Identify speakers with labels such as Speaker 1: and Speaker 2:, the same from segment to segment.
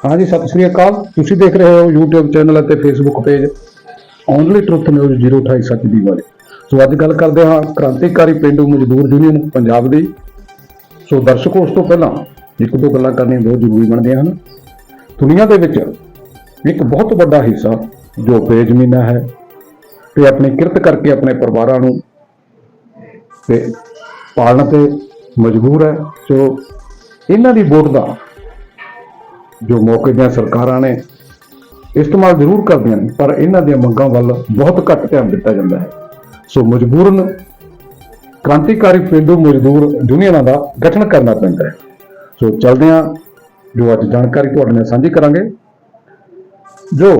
Speaker 1: ਹਾਂਜੀ, ਸਤਿ ਸ੍ਰੀ ਅਕਾਲ। ਤੁਸੀਂ ਦੇਖ ਰਹੇ ਹੋ YouTube ਚੈਨਲ ਅਤੇ Facebook page only truth news 028 ਸੱਚ ਦੀ ਵਾਲੇ ਸੋ ਅੱਜ ਗੱਲ ਕਰਦੇ ਹਾਂ ਕ੍ਰਾਂਤੀਕਾਰੀ ਪਿੰਡੂ ਮਜ਼ਦੂਰ ਯੂਨੀਅਨ ਪੰਜਾਬ ਦੀ। ਸੋ ਦਰਸ਼ਕੋ, ਉਸ ਤੋਂ ਪਹਿਲਾਂ ਇੱਕ ਦੋ ਗੱਲਾਂ ਕਰਨੀਆਂ ਬਹੁਤ ਜ਼ਰੂਰੀ ਬਣਦੀਆਂ ਹਨ। ਦੁਨੀਆ ਦੇ ਵਿੱਚ ਇੱਕ ਬਹੁਤ ਵੱਡਾ ਹਿੱਸਾ ਜੋ ਬੇਜ਼ਮੀਨਾ ਹੈ ਤੇ ਆਪਣੀ ਕਿਰਤ ਕਰਕੇ ਆਪਣੇ ਪਰਿਵਾਰਾਂ ਨੂੰ ਤੇ ਪਾਲਣ ਤੇ ਮਜਬੂਰ ਹੈ। ਸੋ ਇਹਨਾਂ ਦੀ ਵੋਟ ਦਾ ਜੋ ਮੌਕੇ ਦੀਆਂ ਸਰਕਾਰਾਂ ਨੇ ਇਸਤੇਮਾਲ ਜ਼ਰੂਰ ਕਰਦੀਆਂ ਨੇ, ਪਰ ਇਹਨਾਂ ਦੀਆਂ ਮੰਗਾਂ ਵੱਲ ਬਹੁਤ ਘੱਟ ਧਿਆਨ ਦਿੱਤਾ ਜਾਂਦਾ ਹੈ। ਸੋ ਮਜਬੂਰਨ, ਕ੍ਰਾਂਤੀਕਾਰੀ ਪੇਂਡੂ ਮਜ਼ਦੂਰ ਯੂਨੀਅਨਾਂ ਦਾ ਗਠਨ ਕਰਨਾ ਪੈਂਦਾ ਹੈ। ਸੋ ਚਲਦੇ ਹਾਂ, ਜੋ ਅੱਜ ਜਾਣਕਾਰੀ ਤੁਹਾਡੇ ਨਾਲ ਸਾਂਝੀ ਕਰਾਂਗੇ। ਜੋ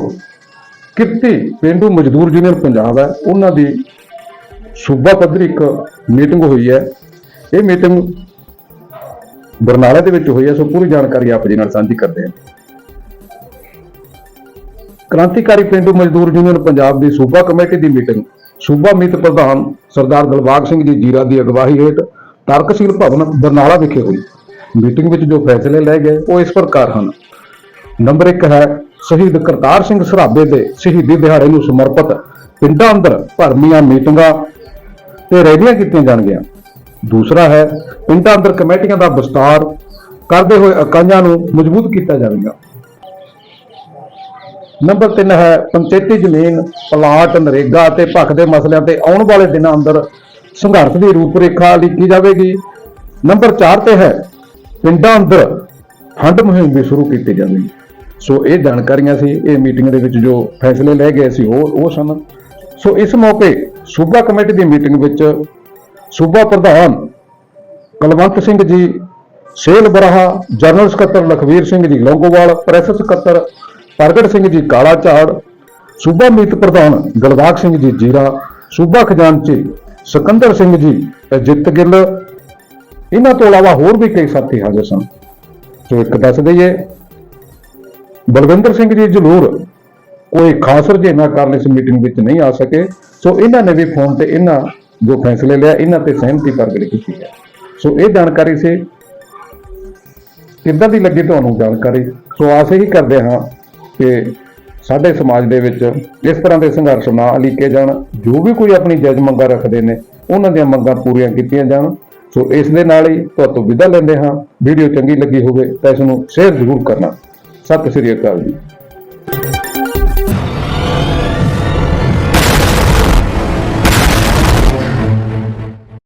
Speaker 1: ਕਿਰਤੀ ਪੇਂਡੂ ਮਜ਼ਦੂਰ ਯੂਨੀਅਨ ਪੰਜਾਬ ਹੈ, ਉਹਨਾਂ ਦੀ ਸੂਬਾ ਪੱਧਰੀ ਇੱਕ ਮੀਟਿੰਗ ਹੋਈ ਹੈ। ਇਹ ਮੀਟਿੰਗ ਬਰਨਾਲਾ ਦੇ ਵਿੱਚ ਹੋਈ ਹੈ, ਸੋ ਪੂਰੀ ਜਾਣਕਾਰੀ ਆਪ ਜੀ ਨਾਲ ਸਾਂਝੀ ਕਰਦੇ ਹਾਂ। ਕ੍ਰਾਂਤੀਕਾਰੀ ਪਿੰਡੂ ਮਜ਼ਦੂਰ ਯੂਨੀਅਨ ਪੰਜਾਬ ਦੀ ਸੂਬਾ ਕਮੇਟੀ ਦੀ ਮੀਟਿੰਗ। ਸੂਬਾ ਮੀਤ ਪ੍ਰਧਾਨ ਸਰਦਾਰ ਦਿਲਬਾਗ ਸਿੰਘ ਜੀ ਜੀਰਾ ਦੀ ਅਗਵਾਈ ਹੇਠ ਤਰਕਸ਼ੀਲ ਭਵਨ ਬਰਨਾਲਾ ਵਿਖੇ ਹੋਈ। ਮੀਟਿੰਗ ਵਿੱਚ ਜੋ ਫੈਸਲੇ ਲਏ ਗਏ, ਉਹ ਇਸ ਪ੍ਰਕਾਰ ਹਨ। ਨੰਬਰ 1 ਹੈ, ਸ਼ਹੀਦ ਕਰਤਾਰ ਸਿੰਘ ਸਰਾਭੇ ਦੇ ਸ਼ਹੀਦੀ ਦਿਹਾੜੇ ਨੂੰ ਸਮਰਪਿਤ ਪਿੰਡਾਂ ਅੰਦਰ ਭਰਮੀਆਂ ਮੀਟਿੰਗਾਂ ਤੇ ਰੈਲੀਆਂ ਕੀਤੀਆਂ ਜਾਣਗੀਆਂ। ਦੂਸਰਾ ਹੈ, ਪਿੰਡਾਂ ਅੰਦਰ ਕਮੇਟੀਆਂ ਦਾ ਵਿਸਤਾਰ ਕਰਦੇ ਹੋਏ ਇਕਾਈਆਂ ਨੂੰ ਮਜ਼ਬੂਤ ਕੀਤਾ ਜਾਵੇਗਾ। ਨੰਬਰ 3 ਹੈ, ਪੰਚਾਇਤੀ ਜ਼ਮੀਨ, ਪਲਾਟ, ਨਰੇਗਾ ਅਤੇ ਭੱਖ ਦੇ ਮਸਲਿਆਂ ਤੇ ਆਉਣ ਵਾਲੇ ਦਿਨਾਂ ਅੰਦਰ ਸੰਘਰਸ਼ ਦੀ ਰੂਪਰੇਖਾ ਲਿਖੀ ਜਾਵੇਗੀ। ਨੰਬਰ 4 ਤੇ ਹੈ, ਪਿੰਡਾਂ ਅੰਦਰ ਫੰਡ ਮੁਹਿੰਮ ਵੀ ਸ਼ੁਰੂ ਕੀਤੀ ਜਾਵੇਗੀ। ਸੋ ਇਹ ਜਾਣਕਾਰੀਆਂ ਸੀ, ਇਹ ਮੀਟਿੰਗ ਦੇ ਵਿੱਚ ਜੋ ਫੈਸਲੇ ਲਏ ਗਏ ਸੀ, ਉਹ ਉਹ ਸਨ। ਸੋ ਇਸ ਮੌਕੇ ਸੂਬਾ ਕਮੇਟੀ ਦੀ ਮੀਟਿੰਗ ਵਿੱਚ ਸੂਬਾ ਪ੍ਰਧਾਨ ਕੁਲਵੰਤ ਸਿੰਘ ਜੀ, ਸੇਲ ਬਰਾਹਾ, ਜਨਰਲ ਸਕੱਤਰ ਲਖਵੀਰ ਸਿੰਘ ਜੀ ਲੌਂਗੋਵਾਲ, ਪ੍ਰੈਸ ਸਕੱਤਰ ਪ੍ਰਗਟ ਸਿੰਘ ਜੀ ਕਾਲਾ ਝਾੜ ਸੂਬਾ ਮੀਤ ਪ੍ਰਧਾਨ ਗਲਬਾਗ ਸਿੰਘ ਜੀ ਜੀਰਾ, ਸੂਬਾ ਖਜ਼ਾਨਚੀ ਸਿਕੰਦਰ ਸਿੰਘ ਜੀ ਅਜਿੱਤ ਗਿੱਲ। ਇਹਨਾਂ ਤੋਂ ਇਲਾਵਾ ਹੋਰ ਵੀ ਕਈ ਸਾਥੀ ਹਾਜ਼ਰ ਸਨ। ਸੋ ਇੱਕ ਦੱਸ ਦਈਏ, ਬਲਵਿੰਦਰ ਸਿੰਘ ਜੀ ਜਲੂਰ ਕੋਈ ਖਾਸ ਰੁਝੇਵਾਂ ਕਾਰਨ ਇਸ ਮੀਟਿੰਗ ਵਿੱਚ ਨਹੀਂ ਆ ਸਕੇ। ਸੋ ਇਹਨਾਂ ਨੇ ਵੀ ਫੋਨ ਤੇ ਇਹਨਾਂ ਜੋ ਫੈਸਲੇ ਲਿਆ, ਇਹਨਾਂ ਤੇ ਸਹਿਮਤੀ ਪ੍ਰਗਟ ਕੀਤੀ ਹੈ। ਸੋ ਇਹ ਜਾਣਕਾਰੀ ਸੀ ਕਿੱਦਾਂ ਦੀ ਲੱਗੀ ਤੁਹਾਨੂੰ ਜਾਣਕਾਰੀ? ਸੋ ਆਸ ਇਹੀ ਕਰਦੇ ਹਾਂ ਕਿ ਸਾਡੇ ਸਮਾਜ ਦੇ ਵਿੱਚ ਇਸ ਤਰ੍ਹਾਂ ਦੇ ਸੰਘਰਸ਼ ਨਾ ਅਲੀਕੇ ਜਾਣ, ਜੋ ਵੀ ਕੋਈ ਆਪਣੀ ਜਾਇਜ਼ ਮੰਗਾਂ ਰੱਖਦੇ ਨੇ, ਉਹਨਾਂ ਦੀਆਂ ਮੰਗਾਂ ਪੂਰੀਆਂ ਕੀਤੀਆਂ ਜਾਣ। ਸੋ ਇਸ ਦੇ ਨਾਲ ਹੀ ਤੁਹਾਨੂੰ ਵਿਦਾ ਲੈਂਦੇ ਹਾਂ। ਵੀਡੀਓ ਚੰਗੀ ਲੱਗੀ ਹੋਵੇ ਤਾਂ ਇਸ ਨੂੰ ਸ਼ੇਅਰ ਜ਼ਰੂਰ ਕਰਨਾ। ਸਤਿ ਸ੍ਰੀ ਅਕਾਲ ਜੀ।